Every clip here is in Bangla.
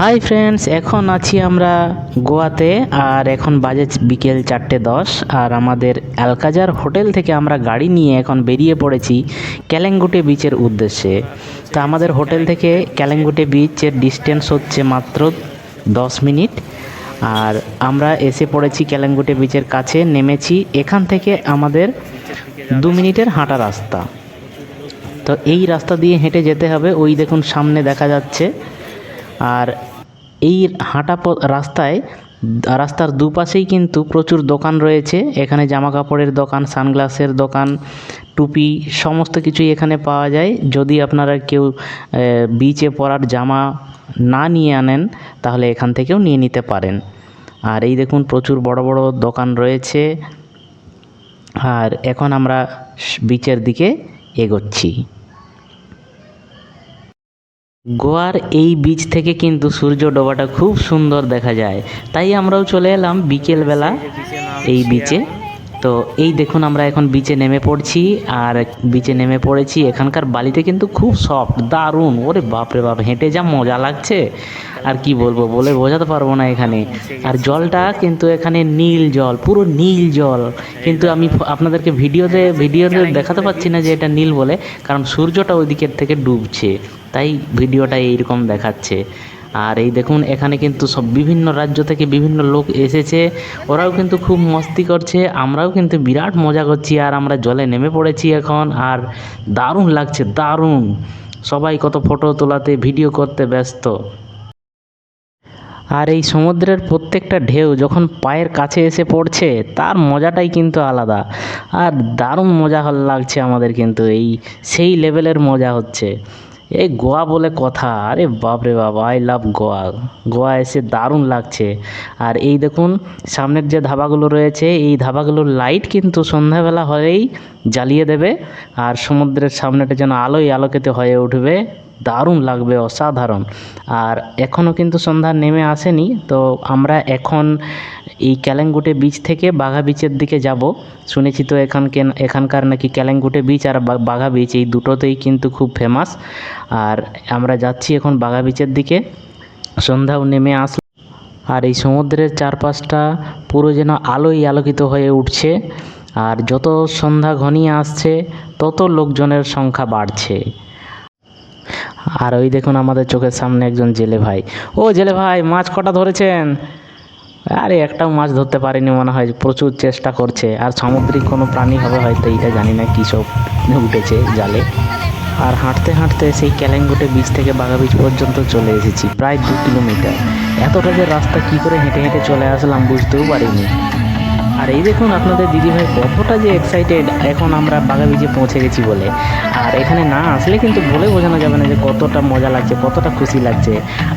হাই ফ্রেন্ডস এখন আছি আমরা গোয়াতে, আর এখন বাজে বিকেল চারটে দশ, আর আমাদের অ্যালকাজার হোটেল থেকে আমরা গাড়ি নিয়ে এখন বেরিয়ে পড়েছি ক্যালেঙ্গুটে বিচের উদ্দেশ্যে। তা আমাদের হোটেল থেকে ক্যালেঙ্গুটে বিচের ডিস্টেন্স হচ্ছে মাত্র দশ মিনিট, আর আমরা এসে পড়েছি ক্যালেঙ্গুটে বিচের কাছে, নেমেছি এখান থেকে আমাদের দু মিনিটের হাঁটা রাস্তা। তো এই রাস্তা দিয়ে হেঁটে যেতে হবে, ওই দেখুন সামনে দেখা যাচ্ছে আর এই হাঁটা রাস্তায়, রাস্তার দুপাশেই কিন্তু প্রচুর দোকান রয়েছে। এখানে জামা কাপড়ের দোকান, সানগ্লাসের দোকান, টুপি সমস্ত কিছুই এখানে পাওয়া যায়। যদি আপনারা কেউ বিচে পরার জামা না নিয়ে আনেন, তাহলে এখান থেকেও নিয়ে নিতে পারেন। আর এই দেখুন প্রচুর বড় বড় দোকান রয়েছে। আর এখন আমরা বিচের দিকে এগোচ্ছি। গোয়ার এই বিচ থেকে কিন্তু সূর্য ডোবাটা খুব সুন্দর দেখা যায়। তাই আমরাও চলে এলাম বিকেলবেলা এই বিচে তো এই দেখুন আমরা এখন বিচে নেমে পড়ছি আর বিচে নেমে পড়েছি এখানকার বালিতে কিন্তু খুব সফট দারুণ। ওরে বাপরে বাপ, হেঁটে যা মজা লাগছে। আর কি বলব, বলে বোঝাতে পারব না এখানে। আর জলটা কিন্তু এখানে নীল জল, পুরো নীল জল। কিন্তু আমি আপনাদেরকে ভিডিওতে ভিডিওতে দেখাতে পাচ্ছি না যে এটা নীল বলে, কারণ সূর্যটা ওই দিকের থেকে ডুবছে। তাই ভিডিওটা এইরকম দেখাচ্ছে। আর এই দেখুন, এখানে কিন্তু সব বিভিন্ন রাজ্য থেকে বিভিন্ন লোক এসেছে। ওরাও কিন্তু খুব মস্তি করছে, আমরাও কিন্তু বিরাট মজা করছি আর আমরা জলে নেমে পড়েছি এখন আর দারুণ লাগছে, দারুণ। সবাই কত ফটো তোলাতে, ভিডিও করতে ব্যস্ত। আর এই সমুদ্রের প্রত্যেকটা ঢেউ যখন পায়ের কাছে এসে পড়ছে, তার মজাটাই কিন্তু আলাদা। আর দারুণ মজা হল লাগছে আমাদের কিন্তু এই, সেই লেভেলের মজা হচ্ছে। এই গোয়া বলে কথা। আরে বাপরে বাপ আই লাভ গোয়া। গোয়া এসে দারুণ লাগছে। আর এই দেখুন, সামনের যে ধাবাগুলো রয়েছে, এই ধাবাগুলোর লাইট কিন্তু সন্ধ্যাবেলা হলেই জ্বালিয়ে দেবে। আর সমুদ্রের সামনেটা যেন আলোয় আলোকিত হয়ে উঠবে। দারুণ লাগবে, অসাধারণ। আর এখনও কিন্তু সন্ধ্যা নেমে আসেনি, তো আমরা এখন এই ক্যালেঙ্গুটে বিচ থেকে বাঘা বিচের দিকে যাব। শুনেছি তো এখানকে এখানকার নাকি ক্যালেঙ্গুটে বিচ আর বাঘা বিচ এই দুটোতেই কিন্তু খুব ফেমাস আর আমরা যাচ্ছি এখন বাঘা বিচের দিকে। সন্ধ্যাও নেমে আসলো, আর এই সমুদ্রের চারপাশটা পুরো যেন আলোয় আলোকিত হয়ে উঠছে। আর যত সন্ধ্যা ঘনিয়ে আসছে, তত লোকজনের সংখ্যা বাড়ছে। আর ওই দেখুন আমাদের চোখের সামনে একজন জেলে ভাই। ও জেলে ভাই, মাছ কটা ধরেছেন? আরে একটাও মাছ ধরতে পারেনি মনে হয়, প্রচুর চেষ্টা করছে। আর সামুদ্রিক কোনো প্রাণী হবে হয়তো, এইটা জানি না কী সব উঠেছে জালে। আর হাঁটতে হাঁটতে সেই ক্যালেঙ্গুটে বিচ থেকে বাঘা বিচ পর্যন্ত চলে এসেছি, প্রায় দু কিলোমিটার। এতটা যে রাস্তা কী করে হেঁটে হেঁটে চলে আসলাম বুঝতেও পারিনি। আর এই দেখুন আপনাদের দিদিভাই কতটা যে এক্সাইটেড এখন আমরা বাঘা বিচে পৌঁছে গেছি বলে। আর এখানে না আসলে কিন্তু বলে বোঝানো যাবে না যে কতটা মজা লাগছে, কতটা খুশি লাগছে।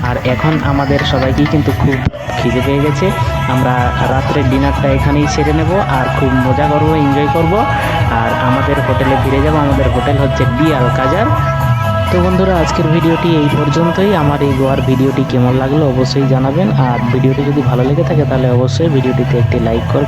আর এখন আমাদের সবাইকেই কিন্তু খুব খিদে পেয়ে গেছে। আমরা রাত্রের ডিনারটা এখানেই সেরে নেব আর খুব মজা করব এনজয় করব। আর আমাদের হোটেলে ফিরে যাব, আমাদের হোটেল হচ্ছে ডি আলকাজার তো বন্ধুরা, আজকের ভিডিওটি এই পর্যন্তই। আমার এই গোয়ার ভিডিওটি কেমন লাগল অবশ্যই জানাবেন। আর ভিডিওটি যদি ভালো লেগে থাকে, তাহলে অবশ্যই ভিডিওটিতে একটি লাইক কর